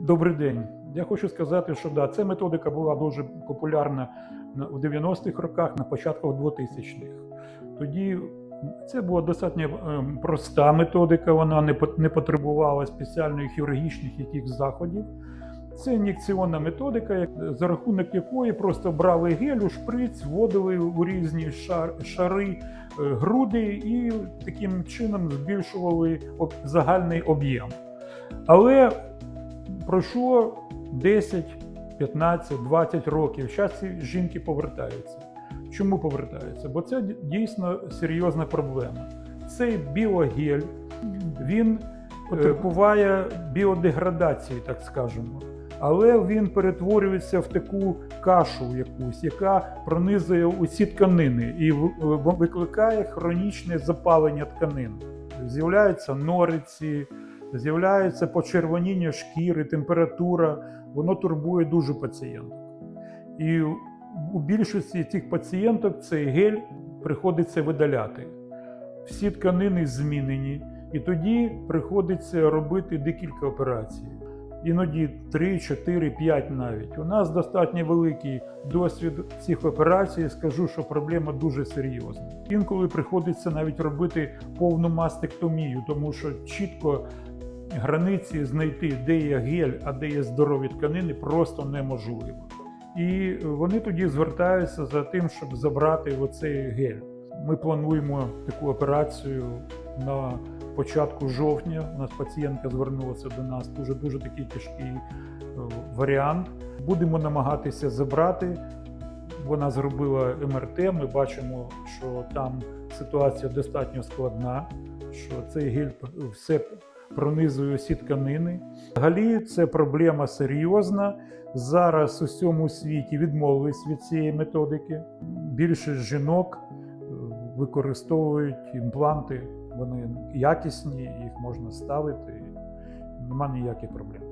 Добрий день. Я хочу сказати, що да, ця методика була дуже популярна у 90-х роках, на початку 2000-х. Тоді це була достатньо ем, проста методика, вона не потребувала спеціальних хірургічних якихось заходів. Це ін'єкційна методика, за рахунок якої просто брали гель у шприц, вводили у різні шари е, груди і таким чином збільшували загальний об'єм. Але пройшло 10, 15, 20 років. Зараз ці жінки повертаються. Чому повертаються? Бо це дійсно серйозна проблема. Цей біогель він потерпуває біодеградації, так скажемо. Але він перетворюється в таку кашу якусь, яка пронизує усі тканини і викликає хронічне запалення тканин. З'являються нориці, з'являється почервоніння шкіри, температура, воно турбує дуже пацієнток. І у більшості цих пацієнток цей гель приходиться видаляти. Всі тканини змінені, і тоді приходиться робити декілька операцій. Іноді 3, 4, 5 навіть. У нас достатньо великий досвід цих операцій. Скажу, що проблема дуже серйозна. Інколи приходиться навіть робити повну мастектомію, тому що чітко границі знайти, де є гель, а де є здорові тканини, просто неможливо. І вони тоді звертаються за тим, щоб забрати оцей гель. Ми плануємо таку операцію на початку жовтня. У нас пацієнтка звернулася до нас. Дуже дуже такий тяжкий е, варіант. Будемо намагатися забрати. Вона зробила МРТ. Ми бачимо, що там ситуація достатньо складна, що цей гель все пронизує всі тканини. Взагалі, це проблема серйозна. Зараз у всьому світі відмовились від цієї методики. Більшість жінок е, використовують імпланти, вони якісні, їх можна ставити, нема ніяких проблем.